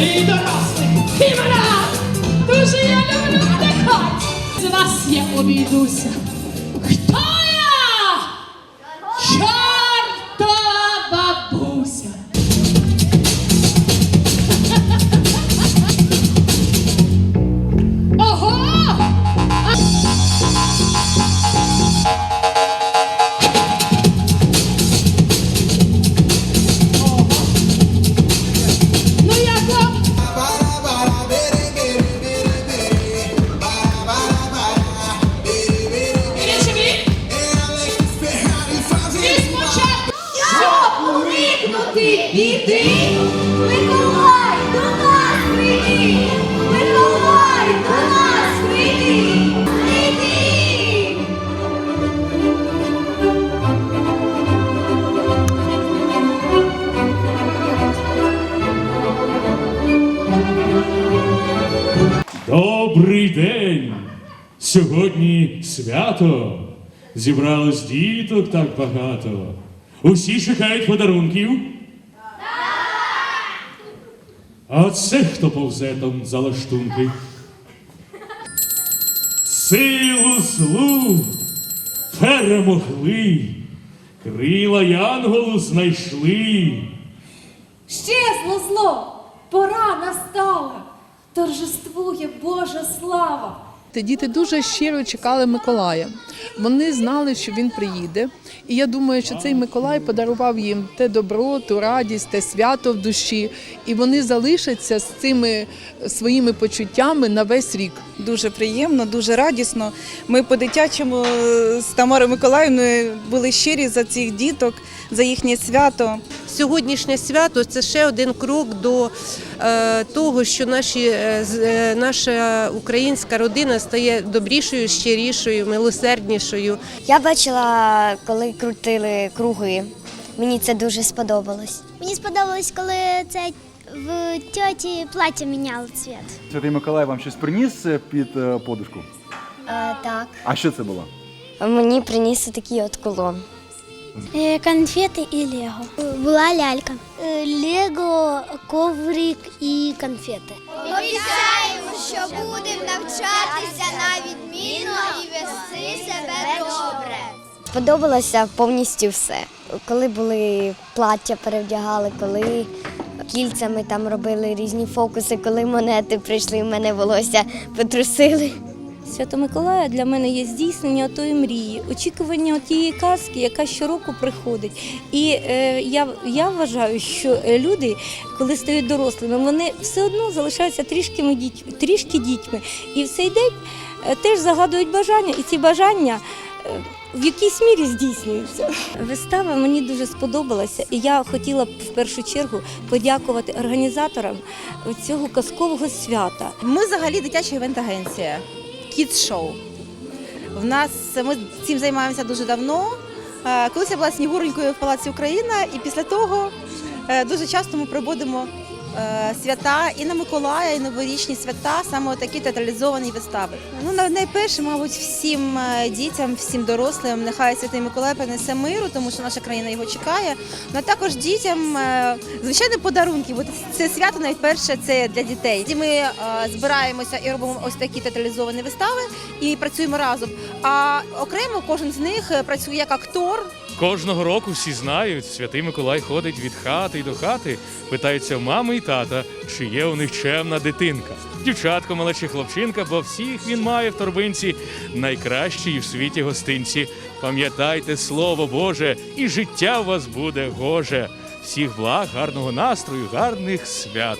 і дорослих, і мене Дуже я люблю надихати. З вас я обійдуся. Хто біди, Миколай до нас прийди! Миколай до нас прийди! Прийди! Добрий день! Сьогодні свято. Зібралось діток так багато. Усі чекають подарунків. А це хто повзе там за лаштунки? Силу злу перемогли, крила янголу знайшли. Щезло зло, пора настала, торжествує Божа слава. Діти дуже щиро чекали Миколая. Вони знали, що він приїде. І я думаю, що цей Миколай подарував їм те добро, ту радість, те свято в душі. І вони залишаться з цими своїми почуттями на весь рік. Дуже приємно, дуже радісно. Ми по-дитячому з Тамарою Миколаївною були щирі за цих діток, за їхнє свято. Сьогоднішнє свято це ще один крок до е, того, що наші, е, е, наша українська родина стає добрішою, щирішою, милосерднішою. Я бачила, коли крутили круги. Мені це дуже сподобалось. Мені сподобалось, коли це в тьоті плаття міняло цвіт. Святий Миколай вам щось приніс е, під е, подушку? А, так. А що це було? Мені приніс такий от кулон. Е, Конфети і Лего. Була лялька. Лего, коврик і конфети. Обіцяємо, що будемо навчатися на відмінно і вести себе добре. Сподобалося повністю все. Коли були плаття перевдягали, коли кільцями там робили різні фокуси, коли монети прийшли, в мене волосся потрусили. Свято Миколая для мене є здійснення тої мрії, очікування тієї казки, яка щороку приходить. І е, я, я вважаю, що е, люди, коли стають дорослими, вони все одно залишаються трішки дітьми, трішки дітьми. І в цей день е, теж загадують бажання, і ці бажання. е, В якійсь мірі здійснюються. Вистава мені дуже сподобалася, і я хотіла б в першу чергу подякувати організаторам цього казкового свята. Ми взагалі дитяча івент-агенція, Show. В нас ми цим займаємося дуже давно. Е, Колись я була снігуренькою в Палаці Україна, і після того е, дуже часто ми проводимо свята і на Миколая, і новорічні свята, саме такі театралізовані вистави. Ну на- найперше, мабуть, всім е, дітям, всім дорослим, нехай Святий Миколай принесе миру, тому що наша країна його чекає. Ну а також дітям, е, звичайно, подарунки, бо це свято найперше це для дітей. Ми е, збираємося і робимо ось такі театралізовані вистави і працюємо разом. А окремо кожен з них е, працює як актор. Кожного року всі знають, святий Миколай ходить від хати й до хати, питаються в мами і тата, чи є у них чемна дитинка. Дівчатко, мала чи хлопчинка, бо всіх він має в торбинці найкращі в світі гостинці. Пам'ятайте слово Боже, і життя у вас буде гоже. Всіх благ, гарного настрою, гарних свят.